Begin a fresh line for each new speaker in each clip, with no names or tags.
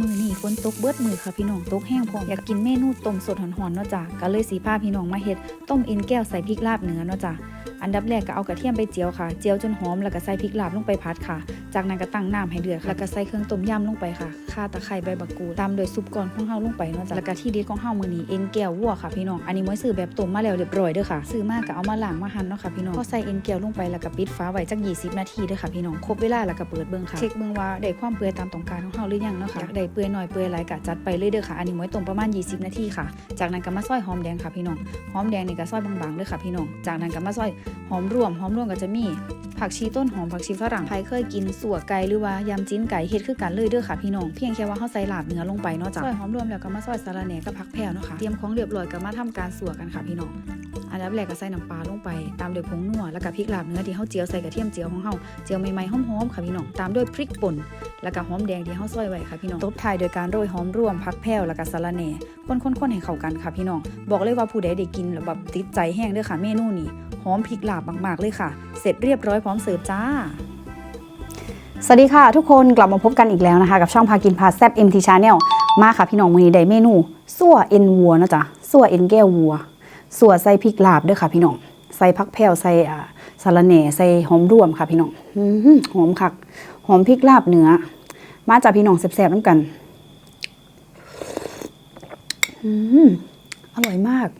มือนี่ฝนตกเบิดมือค่ะพี่น้องตกแห้งพอมอยากกินเมนูต้มสดหอนๆเนาะจ้ะก็เลยสีพาพี่น้องมาเฮ็ดต้มเอ็นแก้วใส่พริกลาบเนื้อเนาะจ้ะอันดับแรกก็เอากระเทียมไปเจียวค่ะ เจียวจนหอมแล้วก็ใส่พริกลาบลงไปผัดค่ะ จากนั้นก็ตั้งน้ำให้เดือดแล้วก็ใส่เครื่องต้มยำลงไปค่ะข่าตะไคร้ใบบักกูดตามโดยซุปก้อนของเฮาลงไปเนาะจ้ะแล้วก็ที่เด็ดของเฮามื้อนี้เอ็นแก้ววัวค่ะพี่น้อง อันนี้ม้อยซื้อแบบต้มมาแล้วเรียบร้อยเด้อค่ะ ซื้อมาก็เอามาล้างมาหั่นเนาะค่ะพี่น้องพอใส่เอ็นแก้วลงไปแล้วก็ปิดฝาไว้จัก20 นาทีเด้อค่ะพี่น้อง ครบเวลาแล้วก็เปิดเบิ่งค่ะ เช็คเบิ่งว่าได้ความเปื่อยตามต้องการของเฮาหรือยังเนาะค่ะอยากได้เปื่อยหน่อยเปื่อยหลายก็จัดไปเลยเด้อค่ะ อันนี้ม้อยต้มประมาณ 20 นาทีค่ะ จากนั้นก็มาซอยหอมแดงค่ะพี่น้อง หอมแดงนี่ก็ซอยบางๆเด้อค่ะพี่น้อง จากนั้นก็มาซอยหอมรวม หอมรวมก็จะมีผักชีต้นหอมผักชีฝรั่งใครเคยกินสัวไก่หรือว่ายำจิ้นไก่เฮ็ดคือกันเลยเด้อค่ะพี่น้อง เพียงแค่ว่าเฮาใส่ลาบเนื้อลงไปเนาะจ้ะซอยหอมรวมแล้วก็มาซอยสะระแหน่กับผักแพรวเนาะค่ะ เตรียมของเรียบร้อยก็มาทำการสัวกันค่ะพี่น้อง อันดับแรกก็ใส่น้ำปลาลงไป ตามด้วยผงนัวแล้วก็พริกลาบเนื้อที่เฮาเจียวใส่กระเทียมเจียวของเฮาเจียวใหม่ๆหอมๆค่ะพี่น้องตามด้วยพริกป่นแล้วก็หอมแดงที่เฮาซอยไว้ค่ะพี่น้องตบท้ายโดยการโรยหอมร่วมผักแพรวแล้วก็สะระแหน่คนๆๆให้เข้ากันค่ะพี่น้องบอกเลยว่าผู้ใดได้กินแล้วแบบติดใจแห้งเด้อค่ะเมนูนี้หอมพริกลาบมากๆเลยค่ะ เสร็จเรียบร้อยพร้อมเสิร์ฟจ้า
สวัสดีค่ะ ทุกคนกลับมาพบกันอีกแล้วนะคะ กับช่องพากินพาแซบ MT Channel มาค่ะพี่น้องมือนี้ได้เมนูสั่วเอ็นวัวนะจ๊ะสั่วเอ็นแก้ววัว สั่วใส่พริกลาบด้วยค่ะพี่น้อง ใส่พักแผ่วใส่อ่าสาระแหน่ใส่หอมรวมค่ะพี่น้องหอมคัก หอมพริกลาบเนื้อ มาจากพี่น้องแซ่บๆน้ำกันอืมอร่อยมาก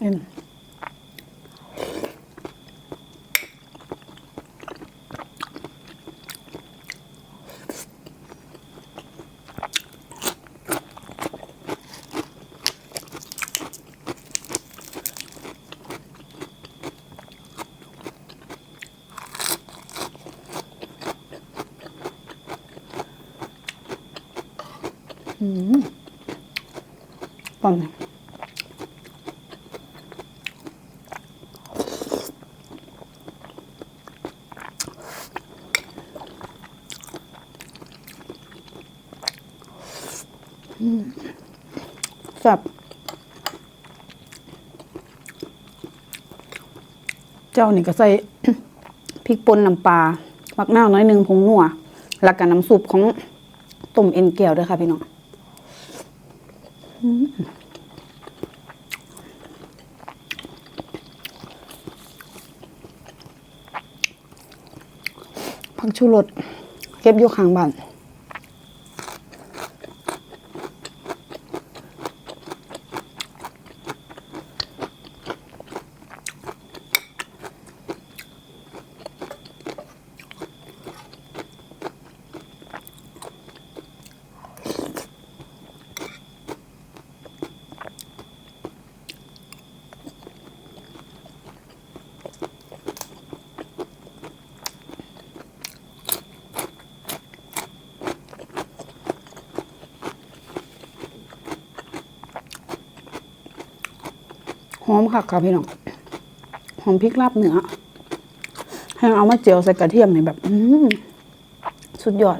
เอ็น อืมตอนนี้แซ่บเจ้านี่ก็ใส่พริกป่นน้ำปลามักน้าวน้อยหนึ่งผงนัวแล้วก็น้ำซุปของต้มเอ็นแก้วด้วยค่ะพี่น้อง ผักชูรสเก็บอยู่ข้างบ้าน หอมค่ะค่ะพี่น้องหอมพริกลาบเนื้อให้เอามาเจียวใส่กระเทียมนี่แบบ อืสุดยอด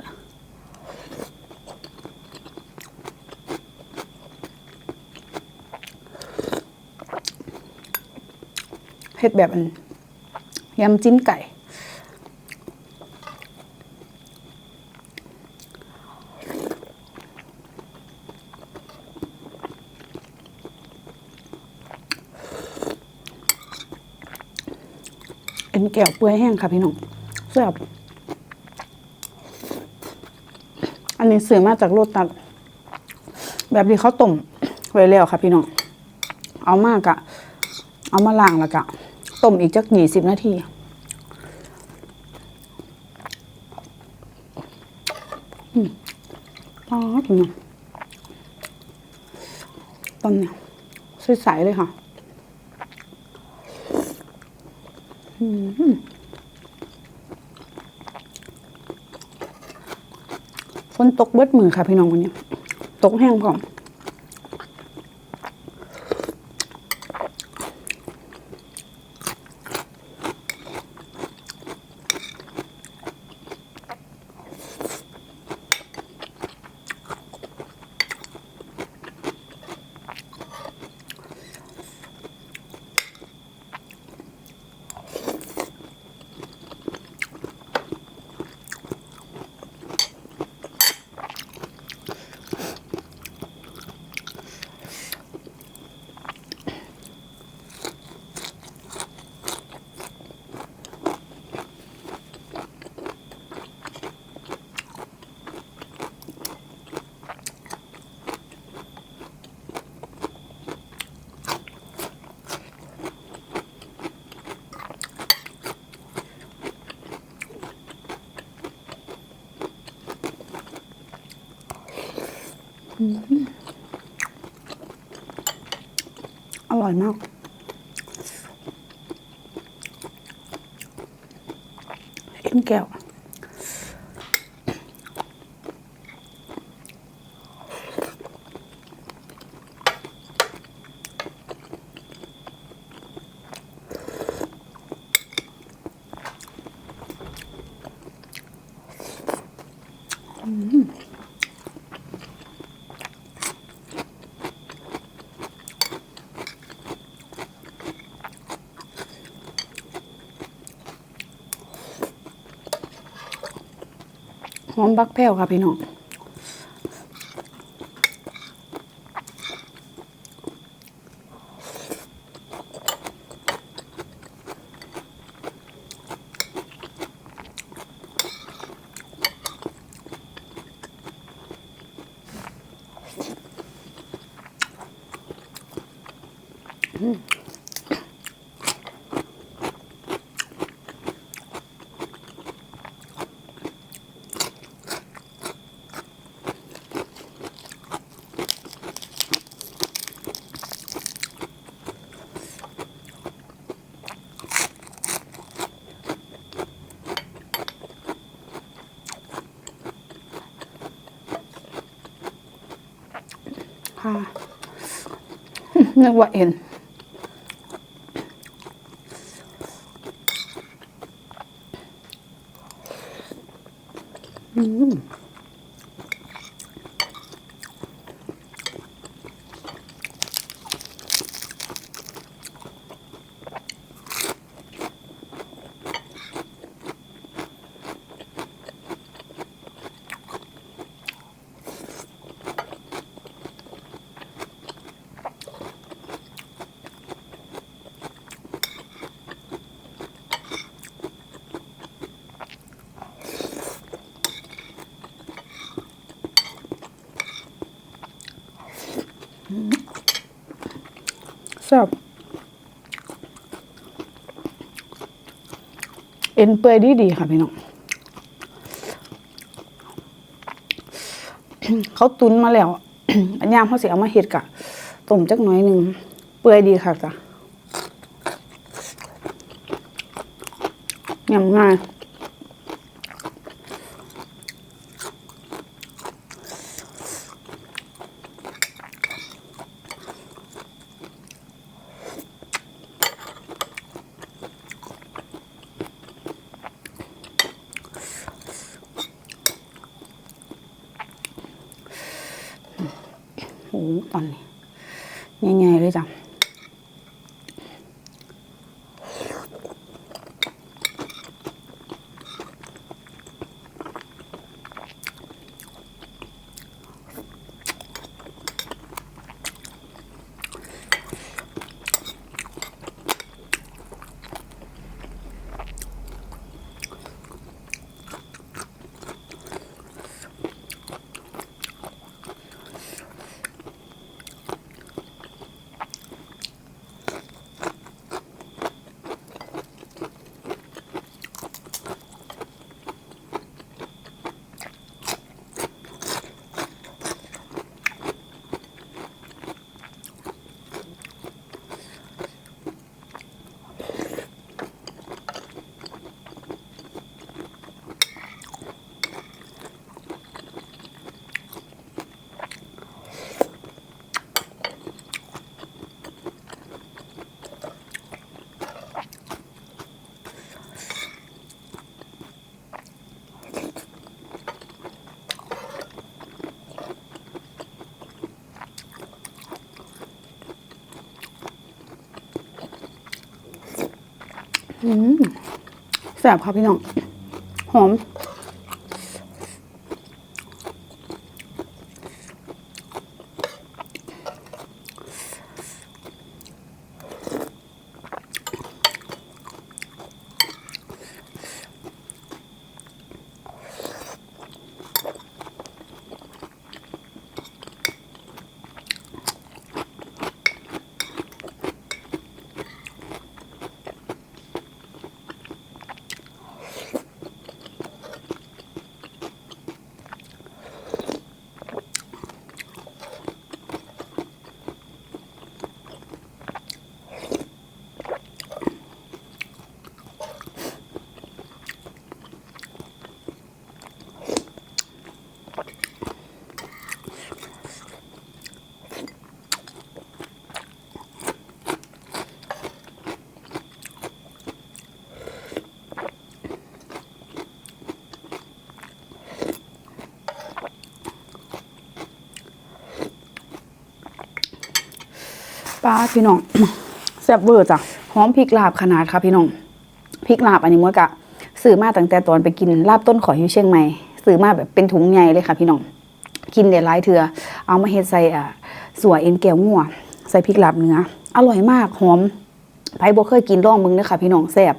เฮ็ดแบบยำจิ้นไก่ ก้วเปื่อยแห้งค่ะพี่น้องแซ่บอันนี้ซื้อมาจากโรตัสแบบที่เขาต้มไว้แล้วค่ะพี่น้อง เอามากะ เอามาล้างแล้วกะ ต้มอีกจักหยี่สิบนาที อืมอ๋อพี่น้องตอนเนี้ยใสๆเลยค่ะ ฝนตกเบิดมือค่ะพี่น้องวันนี้ ตกแห้งพร้อม อร่อยมาก เอ็นแก้ว หอมบักแพ้วค่ะพี่น้อง ค่ะนึกว่าเอ็น อืม แซ่บเอ็นเปื่อยดีดีค่ะพี่น้อง เขาตุนมาแล้ว อันยามเขาเสียเอามาเห็ดกะต้มจักหน่อยหนึ่ง เปื่อยดีค่ะจ้ะยำง่าย โอ้โหตอน ง่ายๆเลยจ้ะ แซ่บค่ะพี่น้อง หอม ปลาพี่น้องแซ่บเวอร์จ้ะหอมพริกลาบขนาดค่ะพี่น้องพริกลาบอันนี้มวยกะซื้อมาตั้งแต่ตอนไปกินลาบต้นขอยอยู่เชียงใหม่ซื้อมาแบบเป็นถุงใหญ่เลยค่ะ พี่น้องกินเดี๋ยวไลายเถื่อเอามาเฮ็ดใส่อ่าสวยเอ็นแก้วงัวใส่พริกลาบเนื้ออร่อยมากหอมไผบ่เคยกินร่องมึงเด้อค่ะพี่น้องแซ่บ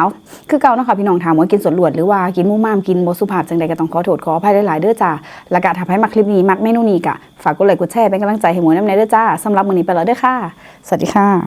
เอาคือเก่าเนะค่ะพี่น้องถามว่ากินสวนลวดหรือว่ากินมู่ม่ามกินบสุภาพจังใดก็ต้องขอโทษขออภัยหลายๆเด้อจ้าแล้วก็ถ้าให้มักคลิปนี้มักเมนูนี้กะฝากกดไลค์กดแชร์เป็นกำลังใจให้หมวยน้ำในเด้อจ้าสำหรับมื้อนี้ไปแล้วเด้อค่ะ สวัสดีค่ะ